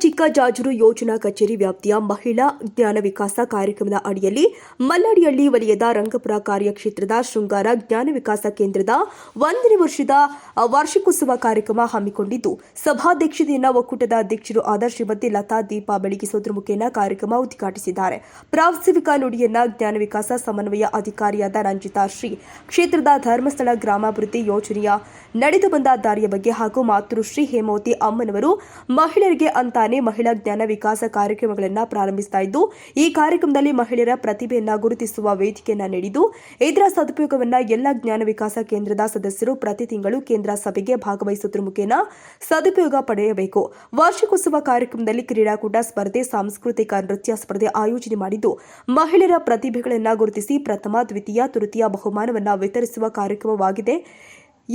ಚಿಕ್ಕ ಜಾಜೂರು ಯೋಜನಾ ಕಚೇರಿ ವ್ಯಾಪ್ತಿಯ ಮಹಿಳಾ ಜ್ಞಾನ ವಿಕಾಸ ಕಾರ್ಯಕ್ರಮದ ಅಡಿಯಲ್ಲಿ ಮಲ್ಲಡಿಹಳ್ಳಿ ವಲಯದ ರಂಗಪುರ ಕಾರ್ಯಕ್ಷೇತ್ರದ ಶೃಂಗಾರ ಜ್ಞಾನ ವಿಕಾಸ ಕೇಂದ್ರದ ಒಂದನೇ ವರ್ಷದ ವಾರ್ಷಿಕೋತ್ಸವ ಕಾರ್ಯಕ್ರಮ ಹಮ್ಮಿಕೊಂಡಿದ್ದು, ಸಭಾಧ್ಯಕ್ಷತೆಯನ್ನ ಒಕ್ಕೂಟದ ಅಧ್ಯಕ್ಷರು ಆದ ಶ್ರೀಮತಿ ಲತಾ ದೀಪಾ ಬೆಳಗಿಸೋದ್ರ ಮುಖೇನ ಕಾರ್ಯಕ್ರಮ ಉದ್ಘಾಟಿಸಿದ್ದಾರೆ. ಪ್ರಾಸ್ತಾವಿಕ ನುಡಿಯನ್ನ ಜ್ಞಾನ ವಿಕಾಸ ಸಮನ್ವಯ ಅಧಿಕಾರಿಯಾದ ರಂಜಿತಾ ಶ್ರೀ, ಕ್ಷೇತ್ರದ ಧರ್ಮಸ್ಥಳ ಗ್ರಾಮಾಭಿವೃದ್ಧಿ ಯೋಜನೆಯ ನಡೆದು ಬಂದ ದಾರಿಯ ಬಗ್ಗೆ ಹಾಗೂ ಮಾತೃಶ್ರೀ ಹೇಮಾವತಿ ಅಮ್ಮನವರು ಮಹಿಳೆಯರಿಗೆ ಅಂತಾನೆ ಮಹಿಳಾ ಜ್ಞಾನ ವಿಕಾಸ ಕಾರ್ಯಕ್ರಮಗಳನ್ನು ಪ್ರಾರಂಭಿಸ್ತಾ ಇದ್ದು, ಈ ಕಾರ್ಯಕ್ರಮದಲ್ಲಿ ಮಹಿಳೆಯರ ಪ್ರತಿಭೆಯನ್ನ ಗುರುತಿಸುವ ವೇದಿಕೆಯನ್ನ ನೀಡಿದ್ದು, ಇದರ ಸದುಪಯೋಗವನ್ನ ಎಲ್ಲ ಜ್ಞಾನ ವಿಕಾಸ ಕೇಂದ್ರದ ಸದಸ್ಯರು ಪ್ರತಿ ತಿಂಗಳು ಕೇಂದ್ರ ಸಭೆಗೆ ಭಾಗವಹಿಸುವುದರ ಮುಖೇನ ಸದುಪಯೋಗ ಪಡೆಯಬೇಕು. ವಾರ್ಷಿಕೋತ್ಸವ ಕಾರ್ಯಕ್ರಮದಲ್ಲಿ ಕ್ರೀಡಾಕೂಟ ಸ್ಪರ್ಧೆ, ಸಾಂಸ್ಕೃತಿಕ ನೃತ್ಯ ಸ್ಪರ್ಧೆ ಆಯೋಜನೆ ಮಾಡಿದ್ದು, ಮಹಿಳೆಯರ ಪ್ರತಿಭೆಗಳನ್ನು ಗುರುತಿಸಿ ಪ್ರಥಮ, ದ್ವಿತೀಯ, ತೃತೀಯ ಬಹುಮಾನವನ್ನು ವಿತರಿಸುವ ಕಾರ್ಯಕ್ರಮವಾಗಿದೆ.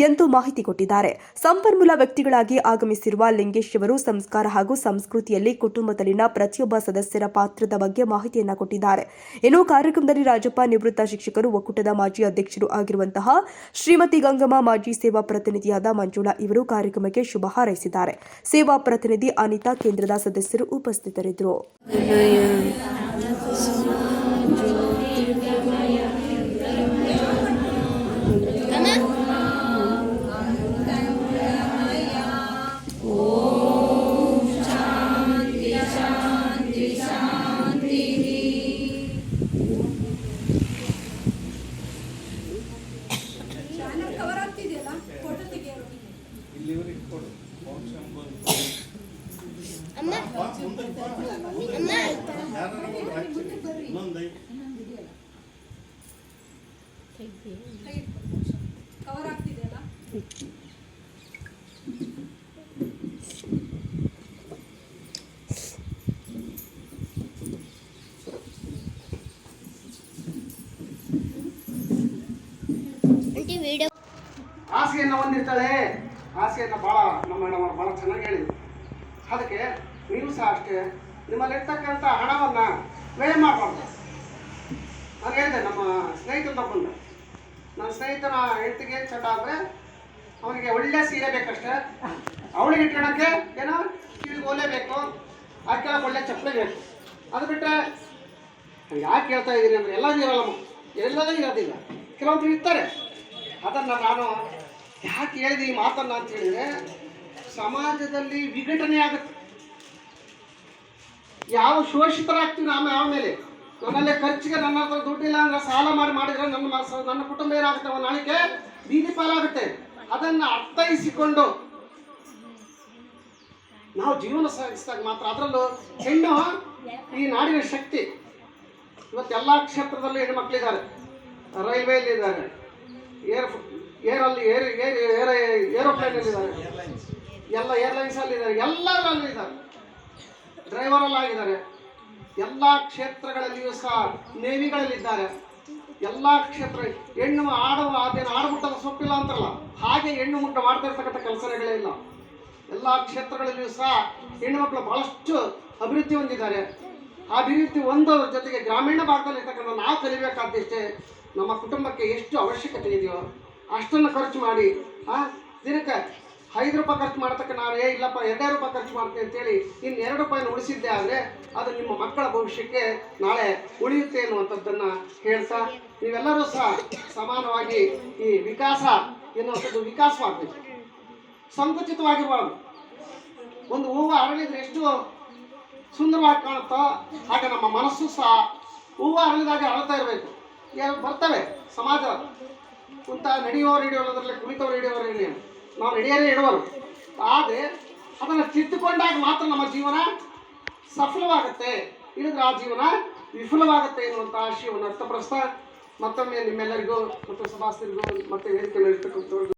ಎಂದು ಮಾಹಿತಿ ಕೊಟ್ಟಿದ್ದಾರೆ. ಸಂಪನ್ಮೂಲ ವ್ಯಕ್ತಿಗಳಾಗಿ ಆಗಮಿಸಿರುವ ಲಿಂಗೇಶ್ ಅವರು ಸಂಸ್ಕಾರ ಹಾಗೂ ಸಂಸ್ಕೃತಿಯಲ್ಲಿ ಕುಟುಂಬದಲ್ಲಿನ ಪ್ರತಿಯೊಬ್ಬ ಸದಸ್ಯರ ಪಾತ್ರದ ಬಗ್ಗೆ ಮಾಹಿತಿಯನ್ನ ಕೊಟ್ಟಿದ್ದಾರೆ. ಇನ್ನು ಕಾರ್ಯಕ್ರಮದಲ್ಲಿ ರಾಜಪ್ಪ ನಿವೃತ್ತ ಶಿಕ್ಷಕರು, ಒಕ್ಕೂಟದ ಮಾಜಿ ಅಧ್ಯಕ್ಷರು ಆಗಿರುವಂತಹ ಶ್ರೀಮತಿ ಗಂಗಮ್ಮ, ಮಾಜಿ ಸೇವಾ ಪ್ರತಿನಿಧಿಯಾದ ಮಂಜುಳಾ ಇವರು ಕಾರ್ಯಕ್ರಮಕ್ಕೆ ಶುಭ ಹಾರೈಸಿದ್ದಾರೆ. ಸೇವಾ ಪ್ರತಿನಿಧಿ ಅನಿತಾ, ಕೇಂದ್ರದ ಸದಸ್ಯರು ಉಪಸ್ಥಿತರಿದ್ದರು. ಕವರ್ ಆಗ್ತಿದೆಯಲ್ಲ ಆಂಟಿ ವಿಡಿಯೋ ಆಸೆಯನ್ನು ಹೊಂದಿರ್ತಾಳೆ. ಆಸೆಯನ್ನು ಭಾಳ ನಮ್ಮ ಮೇಡಮ್ ಭಾಳ ಚೆನ್ನಾಗಿ ಹೇಳಿದ್ರು. ಅದಕ್ಕೆ ನೀವು ಸಹ ಅಷ್ಟೇ ನಿಮ್ಮಲ್ಲಿರ್ತಕ್ಕಂಥ ಹಣವನ್ನು ವ್ಯಯ ಮಾಡಬಾರ್ದು. ನಾನು ಹೇಳಿದೆ, ನಮ್ಮ ಸ್ನೇಹಿತನ ಬಂದ ನನ್ನ ಸ್ನೇಹಿತನ ಹೆಂಡತಿಗೆ ಚಟ ಆದರೆ ಅವನಿಗೆ ಒಳ್ಳೆ ಸೀರೆ ಬೇಕಷ್ಟೇ. ಅವಳಿಗೆ ಇಟ್ಕೊಳಕ್ಕೆ ಏನೋ ಕಿವಿಗೆ ಓಲೆ ಬೇಕು ಹಾಕ್ಕೊಳ್ಳೋಕೆ ಒಳ್ಳೆ ಚಪ್ಪಲಿ ಬೇಕು. ಅದು ಬಿಟ್ಟರೆ ಯಾಕೆ ಹೇಳ್ತಾ ಇದ್ದೀನಿ ಅಂದರೆ ಎಲ್ಲರೂ ಇರಲ್ಲಮ್ಮ ಎಲ್ಲದೂ ಇರೋದಿಲ್ಲ. ಕೆಲವೊಬ್ರು ಇರ್ತಾರೆ. ಅದನ್ನು ನಾನು ಯಾಕೆ ಹೇಳಿದೆ ಈ ಮಾತನ್ನು ಅಂತ ಹೇಳಿದ್ರೆ ಸಮಾಜದಲ್ಲಿ ವಿಘಟನೆ ಆಗುತ್ತೆ. ಯಾವ ಶೋಷಿತರಾಗ್ತೀವಿ ನಾವು ಯಾವ ಮೇಲೆ. ನನ್ನಲ್ಲಿ ಖರ್ಚಿಗೆ ನನ್ನ ಹತ್ರ ದುಡ್ಡಿಲ್ಲ ಅಂದ್ರೆ ಸಾಲ ಮಾಡಿ ಮಾಡಿದ್ರೆ ನನ್ನ ನನ್ನ ಕುಟುಂಬ ಏನಾಗುತ್ತೆ? ನಾಳಿಕೆ ಬೀದಿ ಪಾಲಾಗುತ್ತೆ. ಅದನ್ನು ಅರ್ಥೈಸಿಕೊಂಡು ನಾವು ಜೀವನ ಸಾಗಿಸಿದಾಗ ಮಾತ್ರ ಅದರಲ್ಲೂ ಹೆಣ್ಣು ಈ ನಾಡಿನ ಶಕ್ತಿ. ಇವತ್ತು ಎಲ್ಲ ಕ್ಷೇತ್ರದಲ್ಲೂ ಹೆಣ್ಮಕ್ಳಿದ್ದಾರೆ ರೈಲ್ವೆಯಲ್ಲಿ ಇದ್ದಾರೆ ಏರ್ ಏರಲ್ಲಿ ಏರ್ ಏರ್ ಏರ್ ಏರೋಪ್ಲೇನಲ್ಲಿ ಇದ್ದಾರೆ. ಎಲ್ಲ ಏರ್ಲೈನ್ಸಲ್ಲಿ ಇದ್ದಾರೆ. ಎಲ್ಲರಲ್ಲೂ ಇದ್ದಾರೆ. ಡ್ರೈವರಲ್ಲಾಗಿದ್ದಾರೆ ಎಲ್ಲ ಕ್ಷೇತ್ರಗಳಲ್ಲಿಯೂ ಸಹ ನೇವಿಗಳಲ್ಲಿದ್ದಾರೆ ಎಲ್ಲ ಕ್ಷೇತ್ರ, ಹೆಣ್ಣು ಆಡುವ ಅದೇನು ಆಡುಮುಟ್ಟದ ಸೊಪ್ಪಿಲ್ಲ ಅಂತಾರಲ್ಲ ಹಾಗೆ ಹೆಣ್ಣು ಮುಟ್ಟ ಮಾಡ್ತಾ ಇರ್ತಕ್ಕಂಥ ಕೆಲಸಗಳೇ ಇಲ್ಲ. ಎಲ್ಲ ಕ್ಷೇತ್ರಗಳಲ್ಲಿಯೂ ಸಹ ಹೆಣ್ಣು ಮಕ್ಕಳು ಬಹಳಷ್ಟು ಅಭಿವೃದ್ಧಿ ಹೊಂದಿದ್ದಾರೆ. ಅಭಿವೃದ್ಧಿ ಹೊಂದೋದ್ರ ಜೊತೆಗೆ ಗ್ರಾಮೀಣ ಭಾಗದಲ್ಲಿ ಇರ್ತಕ್ಕಂಥ ನಾವು ಕಲಿಬೇಕಾದಷ್ಟೇ ನಮ್ಮ ಕುಟುಂಬಕ್ಕೆ ಎಷ್ಟು ಅವಶ್ಯಕತೆ ಇದೆಯೋ ಅಷ್ಟನ್ನು ಖರ್ಚು ಮಾಡಿ, ಆ? ದಿನಕ್ಕೆ ಐದು ರೂಪಾಯಿ ಖರ್ಚು ಮಾಡತಕ್ಕ ನಾನು, ಏ, ಇಲ್ಲಪ್ಪ, ಎರಡೇ ರೂಪಾಯಿ ಖರ್ಚು ಮಾಡ್ತೀನಿ ಅಂತೇಳಿ ಇನ್ನು ಎರಡು ರೂಪಾಯಿನ ಉಳಿಸಿದ್ದೆ ಆದರೆ ಅದು ನಿಮ್ಮ ಮಕ್ಕಳ ಭವಿಷ್ಯಕ್ಕೆ ನಾಳೆ ಉಳಿಯುತ್ತೆ ಅನ್ನುವಂಥದ್ದನ್ನು ಹೇಳ್ತಾ, ನೀವೆಲ್ಲರೂ ಸಹ ಸಮಾನವಾಗಿ ಈ ವಿಕಾಸ ಎನ್ನುವಂಥದ್ದು ವಿಕಾಸವಾಗಬೇಕು. ಸಂಕುಚಿತವಾಗಿರಬಾರ್ದು. ಒಂದು ಹೂವು ಅರಳಿದ್ರೆ ಎಷ್ಟು ಸುಂದರವಾಗಿ ಕಾಣುತ್ತೋ ಹಾಗೆ ನಮ್ಮ ಮನಸ್ಸು ಸಹ ಹೂವು ಅರಳಿದಾಗ ಅಳ್ತಾ ಇರಬೇಕು. ಬರ್ತವೆ ಸಮಾಜ ಕುಂತ ನಡೆಯುವವರು ಹಿಡಿಯೋದ್ರಲ್ಲಿ ಕುಳಿತವರು ಹಿಡಿಯೋರು ಇಲ್ಲಿ. ನಾವು ನಡೆಯಲೇ ಇಡುವರು ಆದರೆ, ಅದನ್ನು ತಿದ್ದುಕೊಂಡಾಗ ಮಾತ್ರ ನಮ್ಮ ಜೀವನ ಸಫಲವಾಗುತ್ತೆ. ಇಲ್ಲದ್ರೆ ಆ ಜೀವನ ವಿಫಲವಾಗುತ್ತೆ ಎನ್ನುವಂಥ ಆಶಯವನ್ನು ವ್ಯಕ್ತಪಡಿಸ್ತಾ ಮತ್ತೊಮ್ಮೆ ನಿಮ್ಮೆಲ್ಲರಿಗೂ ಮತ್ತು ಸಭಾಸ್ಥರಿಗೂ ಮತ್ತು ಇರ್ತಕ್ಕಂಥವ್ರಿಗೂ